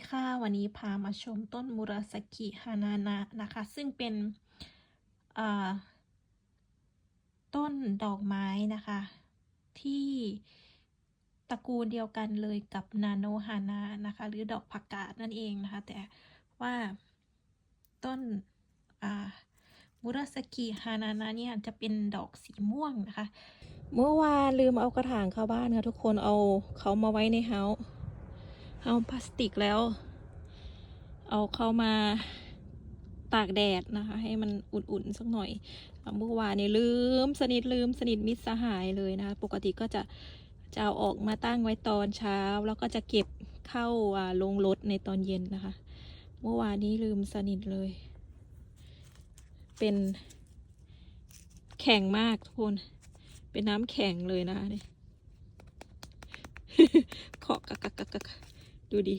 ีค่ะ วันนี้พามาชมต้นมุราสกิฮานานะนะคะ ซึ่งเป็นต้นดอกไม้นะคะ ที่ตระกูลเดียวกันเลยกับนาโนฮานานะคะ หรือดอกผักกาดนั่นเองนะคะ แต่ว่าต้นมุราสกิฮานานะเนี่ยจะเป็นดอกสีม่วงนะคะ เมื่อวานลืมเอากระถางเข้าบ้านค่ะทุกคนเอาเขามาไว้ในเฮาส์ เฮาพลาสติกแล้ว เอาเข้ามาตากแดดนะคะ ให้มันอุ่นๆสักหน่อยเมื่อวานนี่ลืมสนิทลืมสนิทมิตรสหายเลยนะคะ ปกติก็จะจะเอาออกมาตั้งไว้ตอนเช้า แล้วก็จะเก็บเข้าอ่าลงรถในตอนเย็นนะคะ เมื่อวานนี้ลืมสนิทเลย เป็นแข็งมากทุกคน เป็นน้ำแข็งเลยนะคะนี่เคาะกักกักกักกัก ดูดิ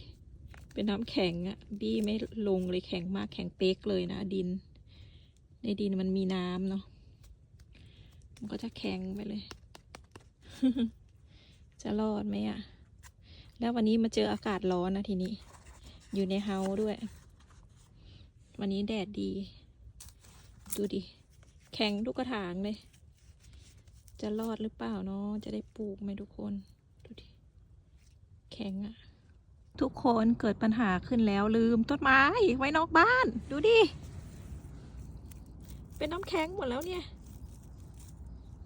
เป็นน้ำแข็งอะบี้ไม่ลงเลยแข็งมากแข็งเป๊กเลยนะดิน ในดินมันมีน้ำเนาะ มันก็จะแข็งไปเลย จะรอดไหมอะแล้ววันนี้มาเจออากาศร้อนนะทีนี้ อยู่ในเฮาด้วย วันนี้แดดดี ดูดิ แข็งทุกกระถางเลย จะรอดหรือเปล่าเนาะจะได้ปลูกไหมทุกคน ดูดิ แข็งอะ ทุกคนเกิดปัญหาขึ้นแล้วลืมต้นไม้ไว้นอกบ้าน ดูดิ เป็นน้ำแข็งหมดแล้วเนี่ย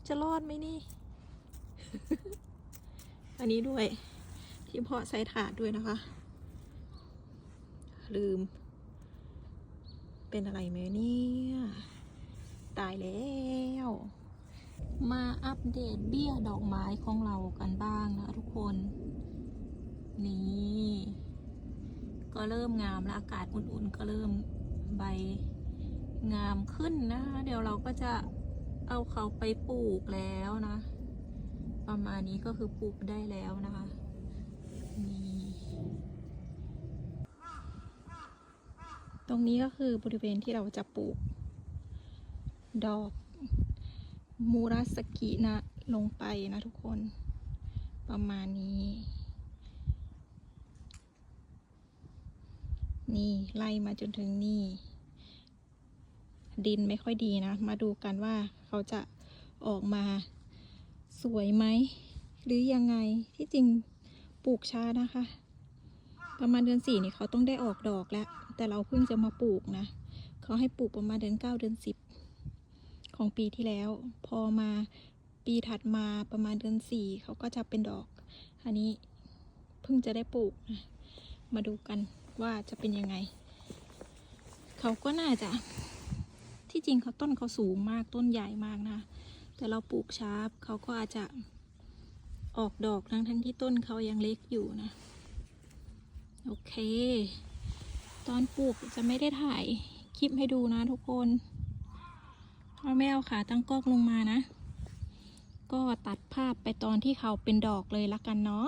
จะรอดไหมนี่ อันนี้ด้วย ที่เพาะใส่ถาดด้วยนะคะ ลืม เป็นอะไรไหมเนี่ย ตายแล้ว มาอัปเดตเบี้ยดอกไม้ของเรากันบ้างนะทุกคน นี่ ก็เริ่มงามแล้วอากาศอุ่นๆ ก็เริ่มใบงามขึ้นนะ เดี๋ยวเราก็จะเอาเขาไปปลูกแล้วนะ ประมาณนี้ก็คือปลูกได้แล้วนะคะนี่ตรงนี้ก็คือบริเวณที่เราจะปลูก ดอกมูราสกินะลงไปนะทุกคน ประมาณนี้ นี่ไล่มาจนถึงนี่ ดินไม่ค่อยดีนะ มาดูกันว่าเขาจะออกมาสวยไหม หรือยังไงที่จริงปลูกช้านะคะ ประมาณเดือนสี่นี่เขาต้องได้ออกดอกแล้ว แต่เราเพิ่งจะมาปลูกนะเขาให้ปลูกประมาณเดือนเก้าเดือนสิบของปีที่แล้ว พอมาปีถัดมาประมาณเดือนสี่เขาก็จะเป็นดอก อันนี้เพิ่งจะได้ปลูกนะมาดูกัน ว่าจะเป็นยังไง เขาก็น่าจะ ที่จริงเขาต้นเขาสูงมากต้นใหญ่มากนะ แต่เราปลูกช้าเขาก็อาจจะออกดอกทั้งทั้งที่ต้นเขายังเล็กอยู่นะ โอเค ตอนปลูกจะไม่ได้ถ่ายคลิปให้ดูนะทุกคนเพราะไม่เอาขาตั้งกล้องลงมานะ ก็ตัดภาพไปตอนที่เขาเป็นดอกเลยละกันเนาะ